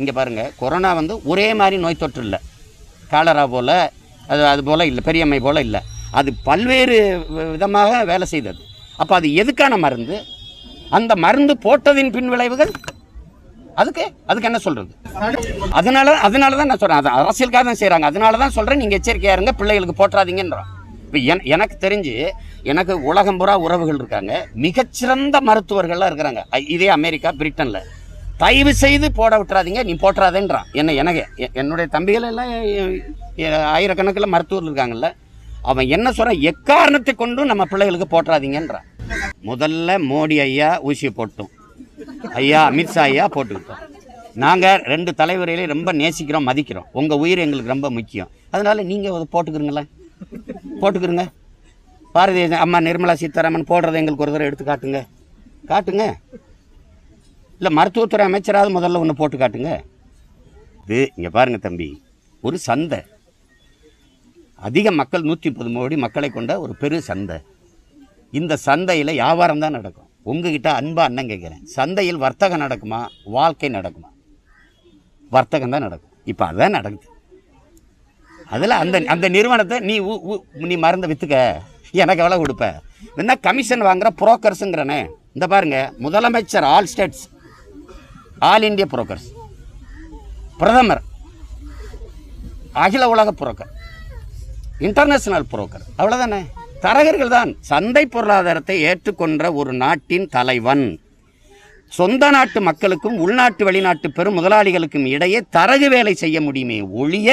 இங்கே பாருங்கள் கொரோனா வந்து ஒரே மாதிரி நோய் தொற்று இல்லை. காலரா போல் அது அது போல் இல்லை பெரியம்மை போல் இல்லை. அது பல்வேறு விதமாக வேலை செய்தது. அப்போ அது எதுக்கான மருந்து? அந்த மருந்து போட்டதின் பின் விளைவுகள்? அதுக்கு அதுக்கு என்ன சொல்கிறது அதனால அதனால தான் நான் சொல்கிறேன் அது அரசியலுக்காக தான் செய்கிறாங்க அதனால தான் சொல்கிறேன் நீங்கள் எச்சரிக்கையாக இருங்க. பிள்ளைகளுக்கு போட்டுறாதீங்கன்றான் இப்போ என் எனக்கு தெரிஞ்சு எனக்கு உலகம் பூரா உறவுகள் இருக்காங்க. மிகச்சிறந்த மருத்துவர்கள்லாம் இருக்கிறாங்க. இதே அமெரிக்கா பிரிட்டனில். தயவு செய்து போட விட்டுறாதீங்க நீ போட்டுறாதேன்றான் என்ன எனக்கு என்னுடைய தம்பிகள் எல்லாம் ஆயிரக்கணக்கில் மருத்துவர்கள் இருக்காங்கல்ல அவன் என்ன சொல்கிறான் எக்காரணத்தை கொண்டும் நம்ம பிள்ளைகளுக்கு போட்டுறாதீங்கன்றான் முதல்ல மோடி ஐயா ஊசியை போட்டோம். ஐயா அமித்ஷா ஐயா போட்டுக்கிட்டோம். நாங்கள் ரெண்டு தலைவரையிலே ரொம்ப நேசிக்கிறோம் மதிக்கிறோம். உங்கள் உயிர் எங்களுக்கு ரொம்ப முக்கியம். அதனால் நீங்கள் அதை போட்டுக்கிறீங்களே? போட்டுக்கிறங்க? பாரதிய அம்மா நிர்மலா சீதாராமன் போடுறதை எங்களுக்கு ஒரு தடவை எடுத்து காட்டுங்க. காட்டுங்க. இல்லை மருத்துவத்துறை அமைச்சராவது முதல்ல ஒன்று போட்டு காட்டுங்க. இது இங்கே பாருங்க தம்பி ஒரு சந்தை. அதிக மக்கள் நூற்றி முப்பது கோடி மக்களை கொண்ட ஒரு பெரு சந்தை. இந்த சந்தையில் வியாபாரம் தான் நடக்கும். உங்ககிட்ட அன்பா அண்ணன் கேட்குறேன் சந்தையில் வர்த்தகம் நடக்குமா? வாழ்க்கை நடக்குமா? வர்த்தகம் தான் நடக்கும். இப்போ அதுதான் நடக்குது. அதில் அந்த அந்த நிறுவனத்தை நீ நீ மருந்தை விற்றுக்க எனக்கு எவ்வளோ கொடுப்ப? என்ன கமிஷன் வாங்குகிற புரோக்கர்ஸுங்கிறனே இந்த பாருங்க முதலமைச்சர் ஆல் ஸ்டேட்ஸ் ஆல் இந்திய புரோக்கர்ஸ் பிரதமர். அகில உலக புரோக்கர். International broker. அவ்வளோதானே தரகர்கள் தான் சந்தை பொருளாதாரத்தை ஏற்றுக்கொண்ட ஒரு நாட்டின் தலைவன். சொந்த நாட்டு மக்களுக்கும் உள்நாட்டு வெளிநாட்டு பெரும் முதலாளிகளுக்கும் இடையே தரகு வேலை செய்ய முடியுமே ஒழிய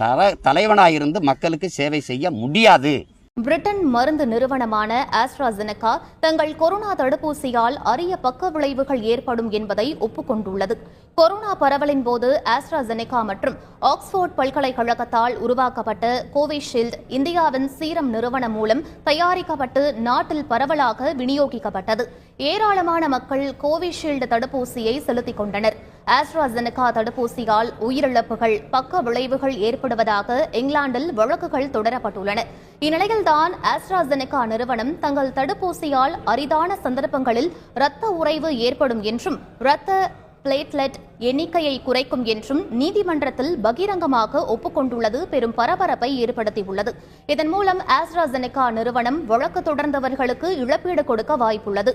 தர தலைவனாயிருந்து மக்களுக்கு சேவை செய்ய முடியாது. பிரிட்டன் மருந்து நிறுவனமான ஆஸ்ட்ராசெனகா தங்கள் கொரோனா தடுப்பூசியால் அரிய பக்க விளைவுகள் ஏற்படும் என்பதை ஒப்புக்கொண்டுள்ளது. கொரோனா பரவலின் போது ஆஸ்ட்ராசெனகா மற்றும் ஆக்ஸ்போர்ட் பல்கலைக்கழகத்தால் உருவாக்கப்பட்ட கோவிஷீல்டு இந்தியாவின் சீரம் நிறுவனம் மூலம் தயாரிக்கப்பட்டு நாட்டில் பரவலாக விநியோகிக்கப்பட்டது. ஏராளமான மக்கள் கோவிஷீல்டு தடுப்பூசியை செலுத்திக் கொண்டனர். ஆஸ்ட்ராசெனகா தடுப்பூசியால் உயிரிழப்புகள் பக்க விளைவுகள் ஏற்படுவதாக இங்கிலாந்தில் வழக்குகள் தொடரப்பட்டுள்ளன. இந்நிலையில்தான் ஆஸ்ட்ராசெனகா நிறுவனம் தங்கள் தடுப்பூசியால் அரிதான சந்தர்ப்பங்களில் இரத்த உறைவு ஏற்படும் என்றும் இரத்த பிளேட்லெட் எண்ணிக்கையை குறைக்கும் என்றும் நீதிமன்றத்தில் பகிரங்கமாக ஒப்புக்கொண்டுள்ளது பெரும் பரபரப்பை ஏற்படுத்தியுள்ளது. இதன் மூலம் ஆஸ்ட்ராசெனகா நிறுவனம் வழக்கு தொடர்ந்தவர்களுக்கு இழப்பீடு கொடுக்க வாய்ப்புள்ளது.